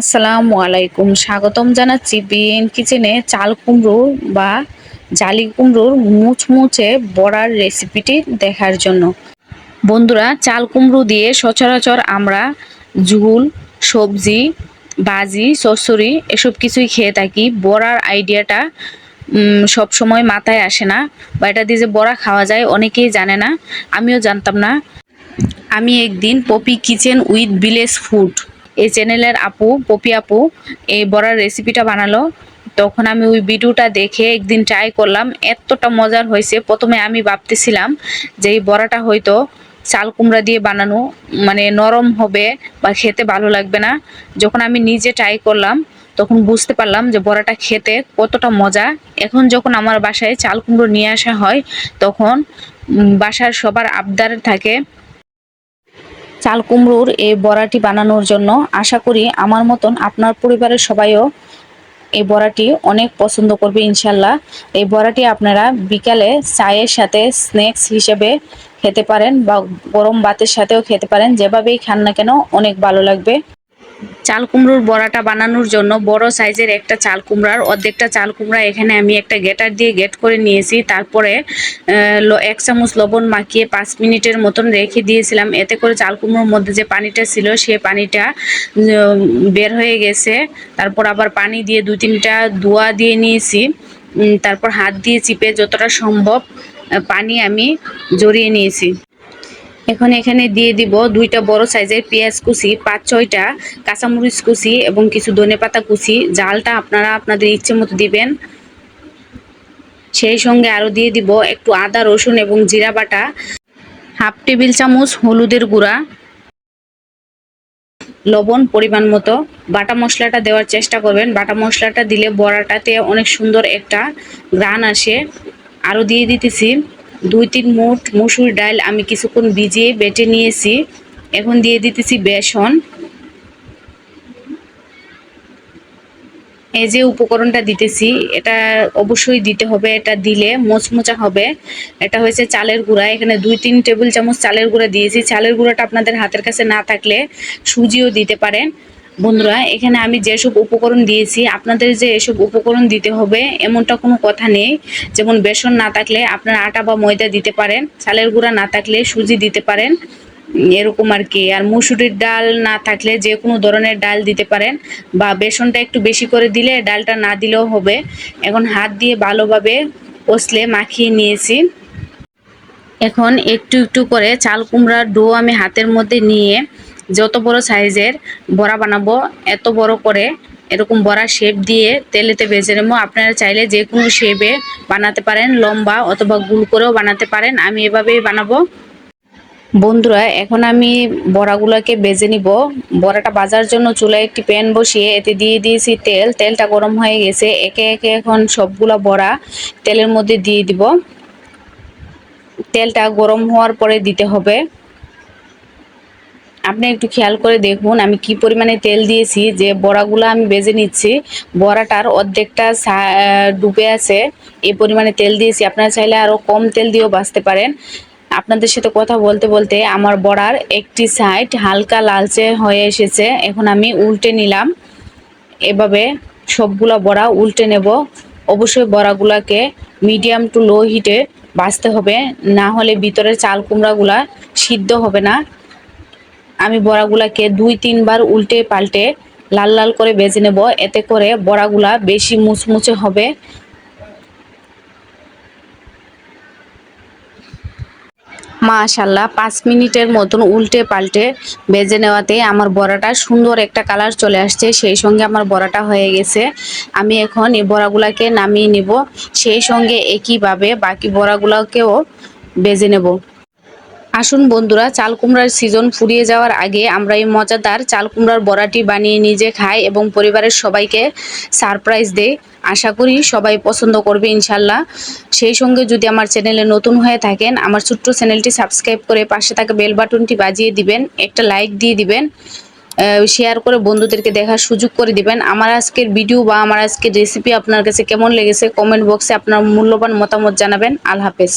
আসসালামু আলাইকুম। স্বাগতম জানাচ্ছি বিএন কিচেনে চাল কুমড়ো বা জালি কুমড়োর মুচমুচে বড়ার রেসিপিটি দেখার জন্য। বন্ধুরা, চাল কুমড়ো দিয়ে সচরাচর আমরা ঝুল, সবজি, বাজি চচ্চড়ি এসব কিছুই খেয়ে থাকি। বড়ার আইডিয়াটা সব সময় মাথায় আসে না বা এটা দিয়ে যে বড়া খাওয়া যায় অনেকেই জানে না, আমিও জানতাম না। আমি একদিন Poppy kitchen with village food এই চ্যানেলের আপু, পপি আপু, এই বড়ার রেসিপিটা বানালো। তখন আমি ওই ভিডিওটা দেখে একদিন ট্রাই করলাম, এতটা মজার হয়েছে। প্রথমে আমি ভাবতেছিলাম যে এই বড়াটা হয়তো চাল কুমড়া দিয়ে বানানো মানে নরম হবে বা খেতে ভালো লাগবে না। যখন আমি নিজে ট্রাই করলাম, তখন বুঝতে পারলাম যে বড়াটা খেতে কতটা মজা। এখন যখন আমার বাসায় চাল কুমড়ো নিয়ে আসা হয়, তখন বাসার সবার আবদার থাকে চাল কুমড়োর এই বড়াটি বানানোর জন্য আশা করি আমার মতন আপনার পরিবারের সবাইও এই বড়াটি অনেক পছন্দ করবে ইনশাল্লাহ। এই বড়াটি আপনারা বিকালে চায়ের সাথে স্ন্যাক্স হিসেবে খেতে পারেন বা গরম ভাতের সাথেও খেতে পারেন। যেভাবেই খান না কেন অনেক ভালো লাগবে। চাল কুমড়োর বড়াটা বানানোর জন্য বড় সাইজের একটা চাল কুমড়ার অর্ধেকটা চাল কুমড়া এখানে আমি একটা গেটার দিয়ে গেট করে নিয়েছি। তারপরে এক চামচ লবণ মাখিয়ে পাঁচ মিনিটের মতন রেখে দিয়েছিলাম। এতে করে চাল কুমড়োর মধ্যে যে পানিটা ছিল, সে পানিটা বের হয়ে গেছে। তারপর আবার পানি দিয়ে দু তিনটা দোয়া দিয়ে নিয়েছি। তারপর হাত দিয়ে চিপে যতটা সম্ভব পানি আমি জড়িয়ে নিয়েছি। এখন এখানে দিয়ে দিব দুইটা বড় সাইজের পেঁয়াজ কুচি, পাঁচ ছয়টা কাঁচামরিচ কুচি এবং কিছু ধনে পাতা কুচি। জালটা আপনারা আপনাদের ইচ্ছে মতো দিবেন। সেই সঙ্গে আরও দিয়ে দিব একটু আদা, রসুন এবং জিরা বাটা, হাফ টেবিল চামচ হলুদের গুঁড়া, লবণ পরিমাণ মতো। বাটা মশলাটা দেওয়ার চেষ্টা করবেন। বাটা মশলাটা দিলে বড়াটাতে অনেক সুন্দর একটা গ্রান আসে। আরও দিয়ে দিতেছি। দুই তিন মুঠ মসুর ডাল আমি কিছুক্ষণ ভিজিয়ে বেটে নিয়েছি। এখন দিয়ে দিতেছি বেসন। এই যে উপকরণটা দিতেছি, এটা অবশ্যই দিতে হবে, এটা দিলে মোচমোচা হবে। এটা হয়েছে চালের গুঁড়া, এখানে দুই তিন টেবিল চামচ চালের গুঁড়া দিয়েছি। চালের গুঁড়াটা আপনাদের হাতের কাছে না থাকলে সুজিও দিতে পারেন। বন্ধুরা, এখানে আমি যেসব উপকরণ দিয়েছি, আপনাদের যে এসব উপকরণ দিতে হবে, এমনটা কোনো কথা নেই। যেমন বেসন না থাকলে আপনারা আটা বা ময়দা দিতে পারেন, চালের গুঁড়া না থাকলে সুজি দিতে পারেন, এরকম আর কি। আর মুসুরির ডাল না থাকলে যে কোনো ধরনের ডাল দিতে পারেন, বা বেসনটা একটু বেশি করে দিলে ডালটা না দিলেও হবে। এখন হাত দিয়ে ভালোভাবে কষলে মাখিয়ে নিয়েছি। এখন একটু একটু করে চাল কুমড়ার ডো আমি হাতের মধ্যে নিয়ে যত বড় সাইজের বড়া বানাবো, এত বড় করে এরকম বড়া শেপ দিয়ে তেলেতে ভেজে নেব। আপনারা চাইলে যে কোনো শেপে বানাতে পারেন, লম্বা অথবা গুল করেও বানাতে পারেন। আমি এভাবেই বানাবো। বন্ধুরা, এখন আমি বড়াগুলোকে বেজে নিব। বড়াটা বাজার জন্য চুলায় একটি প্যান বসিয়ে এতে দিয়ে দিয়েছি তেল। তেলটা গরম হয়ে গেছে। একে একে এখন সবগুলো বড়া তেলের মধ্যে দিয়ে দিব। তেলটা গরম হওয়ার পরে দিতে হবে। আপনি একটু খেয়াল করে দেখুন, আমি কি পরিমাণে তেল দিয়েছি, যে বড়াগুলো আমি বেজে নিচ্ছি, বড়াটার অর্ধেকটা ডুবে আছে, এই পরিমাণে তেল দিয়েছি। আপনারা চাইলে আরও কম তেল দিয়েও বাঁচতে পারেন। আপনাদের সাথে কথা বলতে বলতে আমার বড়ার একটি সাইড হালকা লালচে হয়ে এসেছে। এখন আমি উল্টে নিলাম। এভাবে সবগুলো বড়া উল্টে নেব। অবশ্যই বড়াগুলোকে মিডিয়াম টু লো হিটে বাঁচতে হবে। না হলে ভিতরের চাল কুমড়াগুলা সিদ্ধ হবে না। আমি বড়াগুলাকে দুই, তিনবার উল্টে পাল্টে লাল লাল করে বেজে নেব। এতে করে বড়াগুলা বেশি মুচমুচে হবে। মাশাল্লাহ পাঁচ মিনিটের মতন উল্টে পাল্টে বেজে নেওয়াতে আমার বড়াটা সুন্দর একটা কালার চলে আসছে। সেই সঙ্গে আমার বড়াটা হয়ে গেছে। আমি এখন এই বড়াগুলাকে নামিয়ে নিব। সেই সঙ্গে একইভাবে বাকি বড়াগুলোকেও বেজে নেব। আসুন বন্ধুরা, চাল কুমড়ার সিজন ফুরিয়ে যাওয়ার আগে আমরা এই মজাদার চাল কুমড়ার বড়াটি বানিয়ে নিজে খাই এবং পরিবারের সবাইকে সারপ্রাইজ দেই। আশা করি সবাই পছন্দ করবে ইনশাল্লাহ। সেই সঙ্গে যদি আমার চ্যানেলে নতুন হয়ে থাকেন, আমার ছোট্ট চ্যানেলটি সাবস্ক্রাইব করে পাশে থাকা বেল বাটনটি বাজিয়ে দিবেন, একটা লাইক দিয়ে দিবেন শেয়ার করে বন্ধুদেরকে দেখার সুযোগ করে দিবেন। আমার আজকের ভিডিও বা আমার আজকের রেসিপি আপনার কাছে কেমন লেগেছে কমেন্ট বক্সে আপনার মূল্যবান মতামত জানাবেন। আল হাফেজ।